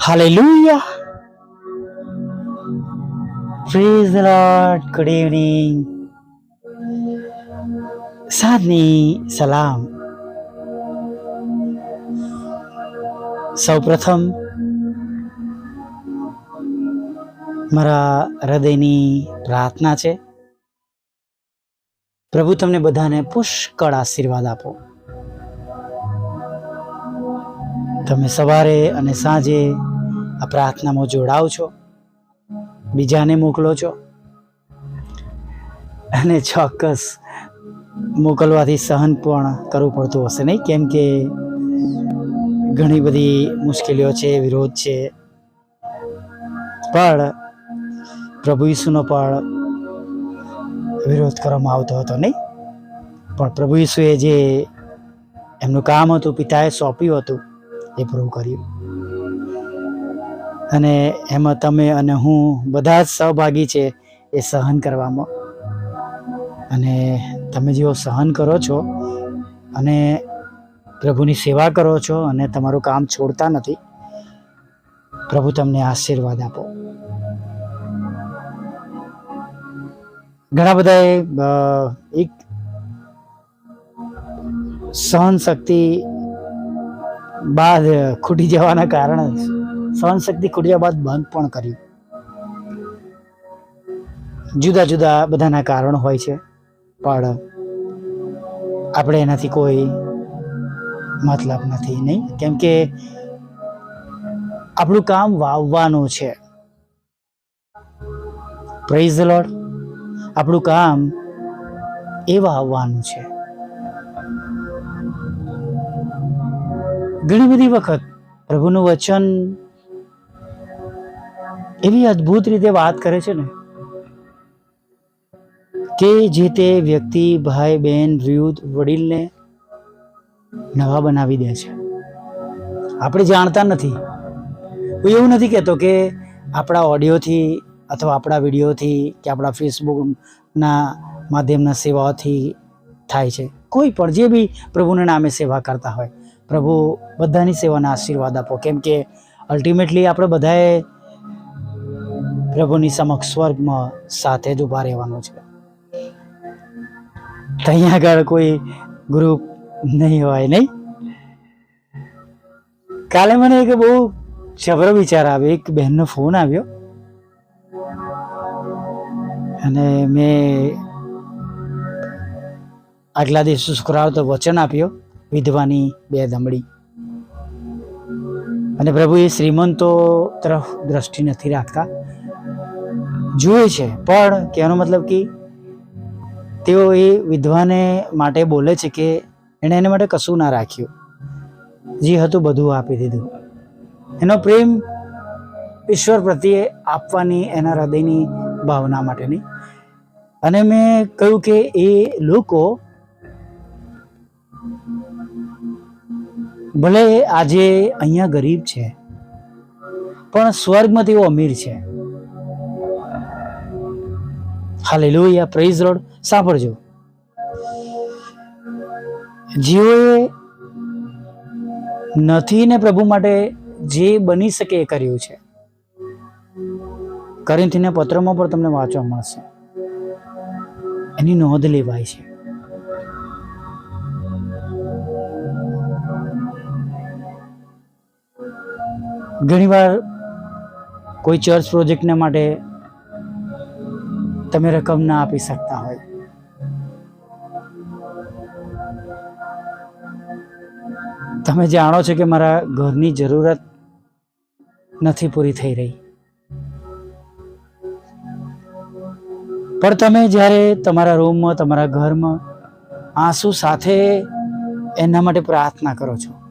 Hallelujah. Praise the Lord. Good evening. સાદની સલામ સૌપ્રથમ મારા હૃદયની પ્રાર્થના છે પ્રભુ તમને બધાને પુષ્કળ આશીર્વાદ આપો તમે સવારે અને સાંજે આ પ્રાર્થનામાં જોડાવ છો, બીજાને મોકલો છો અને ચોક્કસ મોકલવાથી સહન પણ કરવું પડતું હશે નહીં? કેમ કે ઘણી બધી મુશ્કેલીઓ છે, વિરોધ છે. પણ પ્રભુ ઈસુનો પણ વિરોધ કરવામાં આવતો હતો નહીં? પણ પ્રભુ ઈસુએ જે એમનું કામ હતું, પિતાએ સોંપ્યું હતું એ પ્રૂવ કર્યું. અને એમાં તમે અને હું બધા જ સહભાગી છે એ સહન કરવામાં. અને તમે જેવો સહન કરો છો અને પ્રભુની સેવા કરો છો અને તમારું કામ છોડતા નથી, પ્રભુ તમને આશીર્વાદ આપો. ઘણા બધાએ એક સહન શક્તિ બાદ ખૂટી જવાના કારણે સહન શક્તિ ખૂટી બાદ બંધ પણ કર્યું. જુદા જુદા બધાના કારણો હોય છે, પણ આપણે એનાથી કોઈ મતલબ નથી, નહીં? કેમ કે આપણું કામ વાવવાનું છે. પ્રેઝ લોડ આપણું કામ એ વાવવાનું છે. ઘણી બધી વખત પ્રભુનું વચન એવી અદ્ભુત રીતે વાત કરે છે ને કે જે તે વ્યક્તિ, ભાઈ બહેન વૃદ્ધ, વડીલને નવા બનાવી દે છે. આપણે જાણતા નથી. હું એવું નથી કહેતો કે આપણા ઓડિયોથી અથવા આપણા વિડીયોથી કે આપણા ફેસબુકના માધ્યમના સેવાઓથી થાય છે. કોઈ પણ જે બી પ્રભુના નામે સેવા કરતા હોય. પ્રભુ બધાની સેવાના આશીર્વાદ આપો. કેમ કે અલ્ટિમેટલી આપણે બધાએ પ્રભુની સમક્ષ સ્વર્ગમાં સાથે જ ઊભા રહેવાનું છે. ત્યાં આગળ કોઈ ગ્રુપ નહીં હોય, નહીં? કાલે મને એક બહુ જબરો વિચાર આવ્યો. એક બહેનનો ફોન આવ્યો. અને મેં આગલા દિવસે શુક્રવાર તો વચન આપ્યો. વિધવાની બે દમડી. અને પ્રભુ એ શ્રીમંતો તરફ દ્રષ્ટિ નથી રાખતા. જુએ છે, પણ કહેવાનો મતલબ કે તેઓ એ વિધવાને માટે બોલે છે કે એણે એને માટે કશું ના રાખ્યું. જે હતું બધું આપી દીધું. એનો પ્રેમ ઈશ્વર પ્રત્યે આપવાની એના હૃદયની ભાવના માટેની. અને મેં કહ્યું કે એ લોકો ભલે આજે અહીંયા ગરીબ છે, પણ સ્વર્ગમાં તેઓ અમીર છે. હાલેલુયા પ્રેઝ રોડ સાંભળજો. જેઓએ નથી ને પ્રભુ માટે જે બની શકે એ કર્યું છે. કરીથીને પત્રમાં પણ તમને વાંચવા મળશે. એની નોંધ લેવાય છે. ઘણીવાર કોઈ ચર્ચ પ્રોજેક્ટને માટે તમે રકમ ના આપી શકતા હોય. તમે જાણો છો કે મારા ઘરની જરૂરત નથી પૂરી થઈ રહી. પણ તમે જ્યારે તમારા રૂમમાં તમારા ઘરમાં આંસુ સાથે એના માટે પ્રાર્થના કરો છો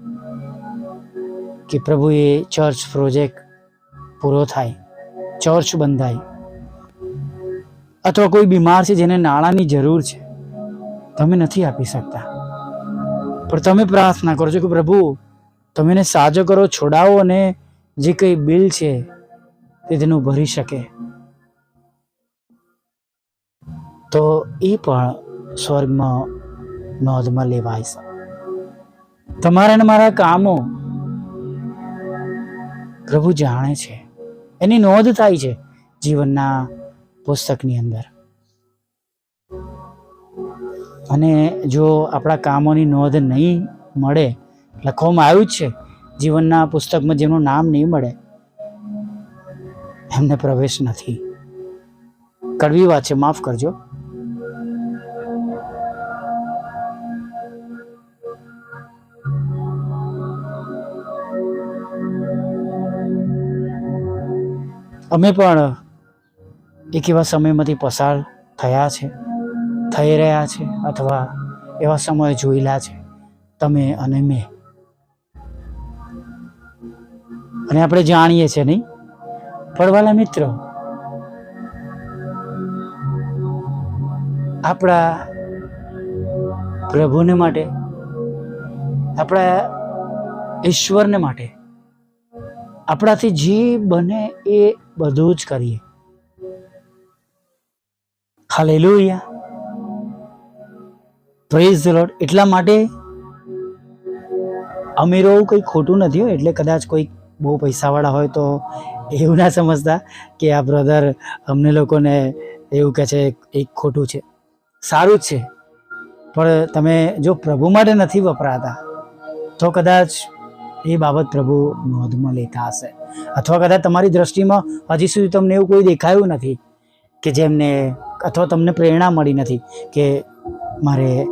કે પ્રભુ એ ચર્ચ પ્રોજેક્ટ પૂરો થાય ચર્ચ બંધાય. અથવા કોઈ બીમાર છે જેને નાણાંની જરૂર છે, તમે નથી આપી શકતા. પણ તમે પ્રાર્થના કરો છો કે પ્રભુ, તમે એને સાજો કરો, છોડાવો અને જે કંઈ બિલ છે, તે તેનું ભરી શકે. તો એ પણ સ્વર્ગમાં નોંધમાં લેવાય છે. તમારા અને મારા કામો પ્રભુ જાણે છે. એની નોંધ થાય છે જીવનના પુસ્તકની અંદર. અને જો આપણા કામોની નોંધ નહીં મળે, લખવામાં આવ્યું જ છે, જીવનના પુસ્તકમાં જેનું નામ નહીં મળે, એમને પ્રવેશ નથી. કડવી વાત છે, માફ કરજો. અમે પણ એક એવા સમયમાંથી પસાર થયા છે, થઈ રહ્યા છે અથવા એવા સમય જોયેલા છે. તમે અને મેં. અને આપણે જાણીએ છીએ નહીં. પડવાલા મિત્રો, આપણા પ્રભુને માટે, આપણા ઈશ્વરને માટે, આપણાથી જે બને એ બધું જ કરીએ. હાલેલુયા પ્રેઝ ધ લોર્ડ એટલા માટે અમીરો કંઈ ખોટું નથી હોય, એટલે કદાચ કોઈ બહુ પૈસાવાળા હોય તો એવું ના સમજતા કે આ બ્રધર અમને લોકોને એવું કહે છે, એક ખોટું છે. સારું જ છે. પણ તમે જો પ્રભુ માટે નથી વપરાતા, તો કદાચ એ બાબત પ્રભુ નોંધમાં લેતા હશે. અથવા કદાચ તમારી દ્રષ્ટિમાં હજી સુધી તમને એવું કોઈ દેખાયું નથી કે જેમને અથવા તમને પ્રેરણા મળી નથી કે મારે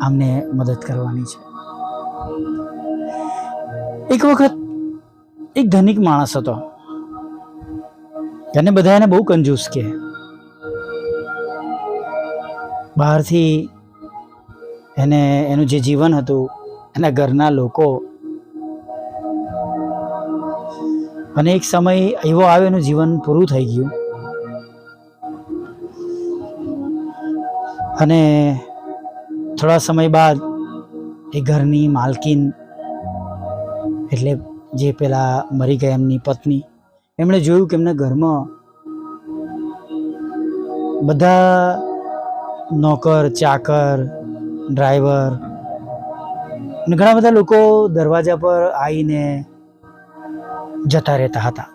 આમને મદદ કરવાની છે. એક વખત એક ધનિક માણસ હતો. એને બધા એને બહુ કંજૂસ કે. બહારથી એને, એનું જે જીવન હતું, એના ઘરના લોકો અને એક સમય એવો આવ્યો એનું જીવન પૂરું થઈ ગયું. અને થોડા સમય બાદ એ ઘરની માલકીન એટલે જે પેલા મરી ગયા એમની પત્ની, એમણે જોયું કે એમના ઘરમાં બધા નોકર, ચાકર, ડ્રાઈવર અને ઘણા બધા લોકો દરવાજા પર આવીને જતા રહેતા હતા.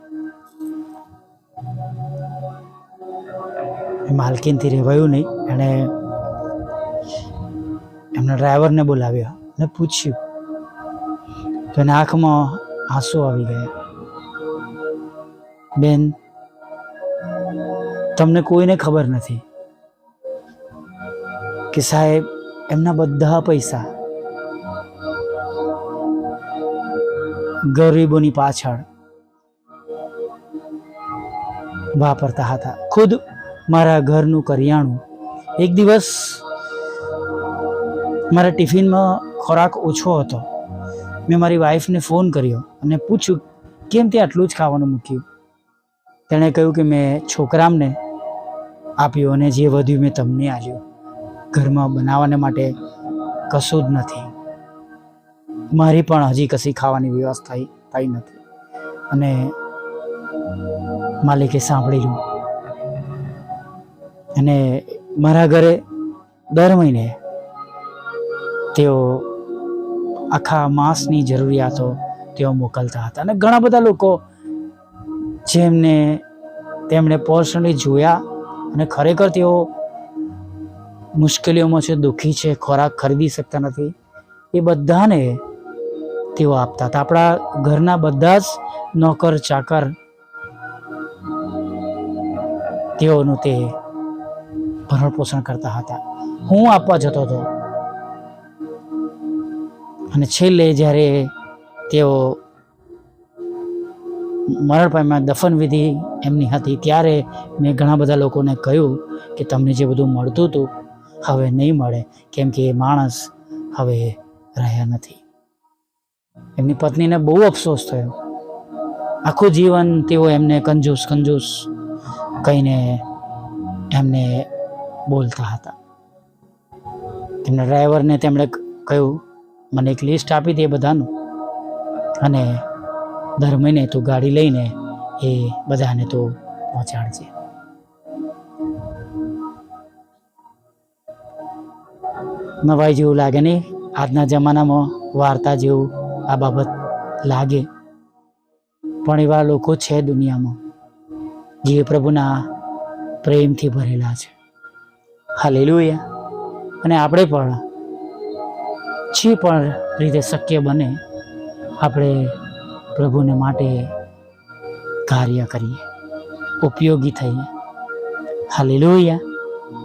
માલકીનથી રહેવાયું નહીં. એણે એમના ડ્રાઈવરને બોલાવ્યો ને પૂછ્યું. તો એના આંખમાં આંસુ આવી ગયા. બેન, તમને કોઈને ખબર નથી કે સાહેબ એમના બધા પૈસા ગરીબોની પાછળ વાપરતા હતા. ખુદ મારા ઘરનું કરિયાણું એક દિવસ મારા ટિફિનમાં ખોરાક ઓછો હતો. મેં મારી વાઈફને ફોન કર્યો અને પૂછ્યું, કેમ તે આટલું જ ખાવાનું મૂક્યું? તેણે કહ્યું કે, મેં છોકરામને આપ્યું અને જે વધ્યું મેં તમને આપ્યું. ઘરમાં બનાવવાને માટે કશું જ નથી. મારી પણ હજી કશી ખાવાની વ્યવસ્થા થઈ નથી. અને માલિકે સાંભળેલું. અને મારા ઘરે દર મહિને તેઓ આખા માસની જરૂરિયાતો તેઓ મોકલતા હતા. અને ઘણા બધા લોકો જેમને તેમણે પર્સનલી જોયા અને ખરેખર તેઓ મુશ્કેલીઓમાં છે, દુઃખી છે, ખોરાક ખરીદી શકતા નથી, એ બધાને તેઓ આપતા હતા. આપણા ઘરના બધા જ નોકર ચાકર તેઓનું તે ભરણ પોષણ કરતા હતા. હું આપવા જતો હતો. અને છેલ્લે જ્યારે તેઓ મરણ પામ્યા દફન વિધિ એમની હતી, ત્યારે મેં ઘણા બધા લોકોને કહ્યું કે તમને જે બધું મળતું હતું, હવે નહીં મળે, કેમ કે એ માણસ હવે રહ્યા નથી. એમની પત્નીને બહુ અફસોસ થયો. આખું જીવન તેઓ એમને કંજૂસ કંજૂસ કહીને એમને બોલતા હતા. તેમના ડ્રાઈવરને તેમણે કહ્યું, મને એક લિસ્ટ આપી દે બધાનું અને દર મહિને તું ગાડી લઈને એ બધાને તું પહોંચાડજે. નવાઈ જેવું લાગે નહીં. આજના જમાનામાં વાર્તા જેવું આ બાબત લાગે. પણ એવા લોકો છે દુનિયામાં. જે પ્રભુના પ્રેમથી ભરેલા છે. હાલેલુયા. અને આપણે પણ જે પણ રીતે શક્ય બને આપણે પ્રભુને માટે કાર્ય કરીએ. ઉપયોગી થઈએ. હાલેલુયા.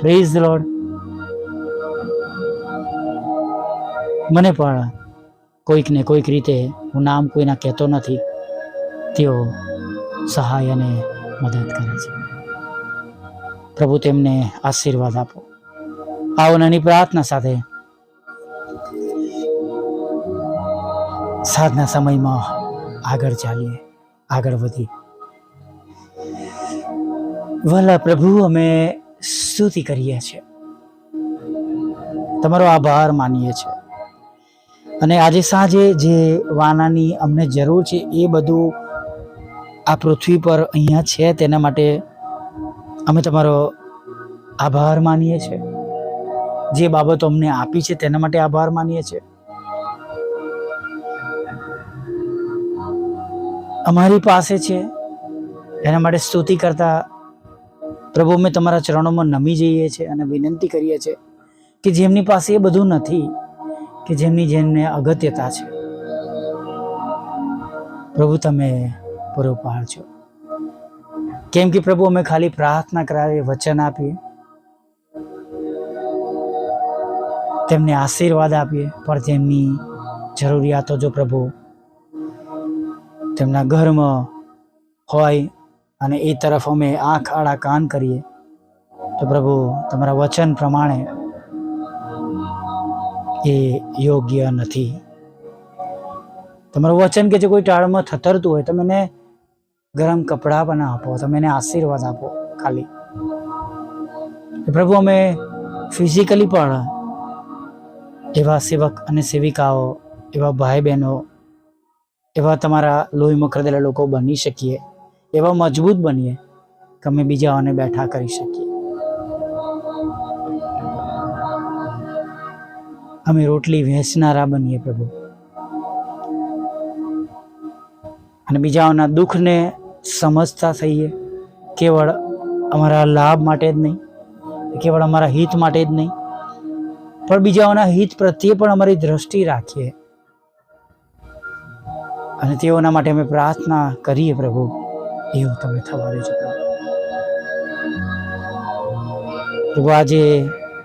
પ્રેઝ લોર્ડ મને પણ કોઈક ને કોઈક રીતે હું નામ કોઈના કહેતો નથી. તેઓ સહાય અને મદદ કરે છે. પ્રભુ તેમને આશીર્વાદ આપો. આવો નાની પ્રાર્થના સાથે સાધના સમયમાં આગળ ચાલીએ, આગળ વધી વલા પ્રભુ, અમે સ્તુતિ કરીએ છીએ. તમારો આભાર માનીએ છીએ. અને આજે સાંજે જે વાનાની અમને જરૂર છે, એ બધું આ પૃથ્વી પર અહીંયા છે તેના માટે અમે તમારો આભાર માનીએ છીએ. જે બાબતો અમને આપી છે તેના માટે આભાર માનીએ છીએ. અમારી પાસે છે એના માટે સ્તુતિ કરતા પ્રભુ, અમે તમારા ચરણોમાં નમી જઈએ છીએ અને વિનંતી કરીએ છીએ કે જેમની પાસે એ બધું નથી, કે જેમની જેમને અગત્યતા છે. પ્રભુ, તમે પૂરો પાડજો. કેમ કે પ્રભુ, અમે ખાલી પ્રાર્થના કરાવીએ વચન આપીએ. તેમને આશીર્વાદ આપીએ, પણ તેમની જરૂરિયાતો જો પ્રભુ તેમના ઘરમાં હોય અને એ તરફ અમે આંખ આડા કાન કરીએ, તો પ્રભુ તમારા વચન પ્રમાણે એ યોગ્ય નથી. તમારું વચન કે જે કોઈ ટાળમાં થતરતું હોય, તમે એને ગરમ કપડાં પણ આપો, તમે એને આશીર્વાદ આપો, ખાલી. પ્રભુ, અમે ફિઝિકલી પણ એવા સેવક અને સેવિકાઓ, એવા ભાઈ બહેનો એવા તમારા લોહીમાં ખરીદેલા લોકો બની શકીએ, એવા મજબૂત બનીએ કે અમે બીજાઓને બેઠા કરી શકીએ. અમે રોટલી વહેંચનારા બનીએ પ્રભુ. અને બીજાઓના દુઃખને સમજતા થઈએ. કેવળ અમારા લાભ માટે જ નહીં, કેવળ અમારા હિત માટે જ નહીં, પણ બીજાઓના હિત પ્રત્યે પણ અમારી દ્રષ્ટિ રાખીએ. અને તેઓના માટે અમે પ્રાર્થના કરીએ પ્રભુ, એવું તમે થવા દેજો પ્રભુ, આજે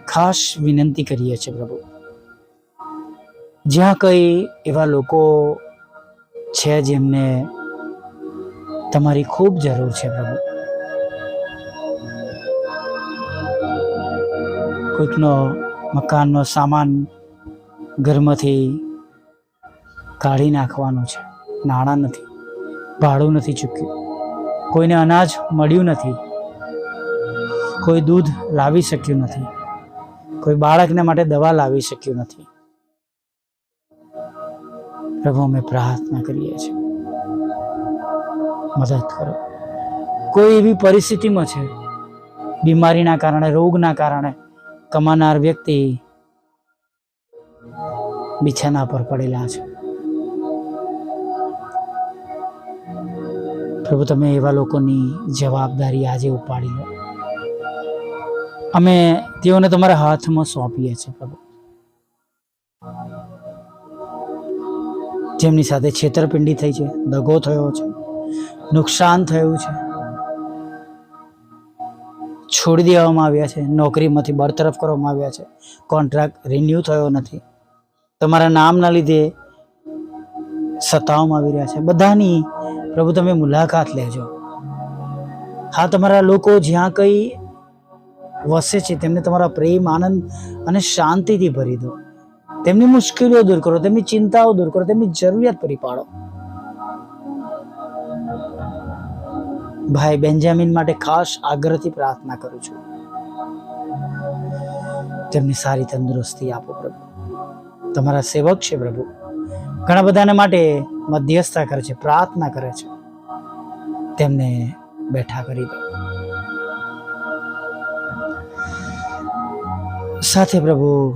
ખાસ વિનંતી કરીએ છીએ પ્રભુ. જ્યાં કંઈ એવા લોકો છે જેમને તમારી ખૂબ જરૂર છે, પ્રભુ. કોઈકનો મકાનનો સામાન ઘરમાંથી કાઢી નાખવાનો છે. નાણાં નથી, ભાડું નથી ચૂક્યું. કોઈને અનાજ મળ્યું નથી. કોઈ દૂધ લાવી શક્યું નથી. કોઈ બાળકને માટે દવા લાવી શક્યું નથી. પ્રભુ, અમે પ્રાર્થના કરીએ છીએ. મદદ કરો. કોઈ એવી પરિસ્થિતિમાં છે, બીમારીના કારણે, રોગના કારણે કમાનાર વ્યક્તિ બિછાના પર પડેલા છે? પ્રભુ, તમે એવા લોકોની જવાબદારી આજે ઉપાડી લો. અમે તેઓને તમારા હાથમાં સોંપીએ છીએ, પ્રભુ. જેમની સાથે છેતરપિંડી થઈ છે, દગો થયો છે નુકસાન થયું છે. છોડી દેવામાં આવ્યા છે. નોકરીમાંથી બરતરફ કરવામાં આવ્યા છે. કોન્ટ્રાક્ટ રિન્યૂ થયો નથી. તમારા નામના લીધે સતાવવામાં આવી રહ્યા છે. બધાની પ્રભુ તમે મુલાકાત લેજો. હા, તમારા લોકો જ્યાં કંઈ વસે છે, તેમને તમારા પ્રેમ, આનંદ અને શાંતિથી ભરી દો. તેમની મુશ્કેલીઓ દૂર કરો, તેમની ચિંતાઓ દૂર કરો, તેમની જરૂરિયાત પૂરી પાડો. ભાઈ બેન્જામિન માટે ખાસ આગ્રહથી પ્રાર્થના કરું છું. તેમની સારી તંદુરસ્તી આપો પ્રભુ. તમારા સેવક છે પ્રભુ. ઘણા બધાને માટે મધ્યસ્થતા કરે છે, પ્રાર્થના કરે છે. તેમને બેઠા કરી દો. સાથે પ્રભુ,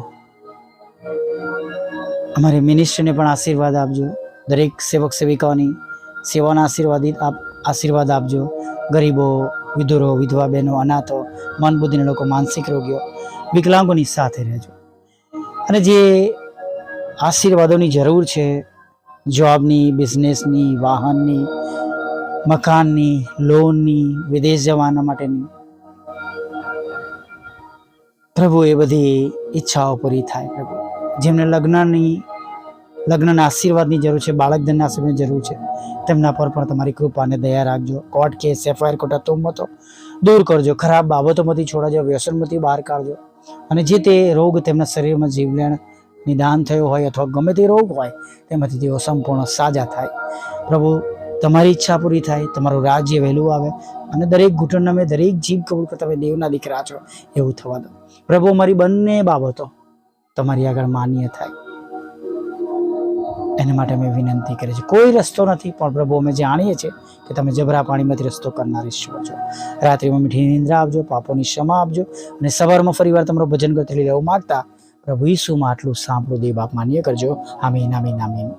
અમારી મિનિસ્ટ્રીને પણ આશીર્વાદ આપજો. દરેક સેવક સેવિકાઓની સેવાના આશીર્વાદિત આપ આશીર્વાદ આપજો. ગરીબો, વિધુરો, વિધવા બહેનો, અનાથો મન બુદ્ધિના લોકો માનસિક રોગીઓ, વિકલાંગોની સાથે રહેજો. અને જે આશીર્વાદોની જરૂર છે, જોબની, બિઝનેસની, વાહનની, મકાનની, લોનની, વિદેશ જવાના માટેની, પ્રભુ એ બધી ઈચ્છાઓ પૂરી થાય પ્રભુ. જેમને લગ્નની લગ્નના આશીર્વાદની જરૂર છે, બાળકધનના આશીર્વાદની જરૂર છે. તેમના પર પણ તમારી કૃપાને દયા રાખજો. કોર્ટ કેસ, એફઆઈઆર ખોટા તોમતો દૂર કરજો. ખરાબ બાબતોમાંથી છોડાજો, વ્યસનમાંથી બહાર કાઢજો. અને જે તે રોગ તેમના શરીરમાં જીવલેણ નિદાન થયો હોય અથવા ગમે તે રોગ હોય, તેમાંથી તેઓ સંપૂર્ણ સાજા થાય. પ્રભુ, તમારી ઈચ્છા પૂરી થાય, તમારું રાજ્ય વહેલું આવે અને દરેક ઘૂંટણ અમે દરેક જીભ કબૂલ કરતા તમે દેવના દીકરા છો. એવું થવા દો. પ્રભુ મારી બંને બાબતો તમારી આગળ માન્ય થાય. એના માટે અમે વિનંતી કરીએ છીએ. કોઈ રસ્તો નથી, પણ પ્રભુ અમે જાણીએ છીએ કે તમે જબરા પાણીમાંથી રસ્તો કરનાર ઈશ્વર છો. રાત્રિમાં મીઠી નિંદ્રા આપજો, પાપોની ક્ષમા આપજો અને સવારમાં ફરીવાર તમારું ભજન કરતી લેવું માગતા પ્રભુ ઈસુમાં આટલું સાંભળો, દેવ બાપ માન્ય કરજો. આમીન આમીન આમીન.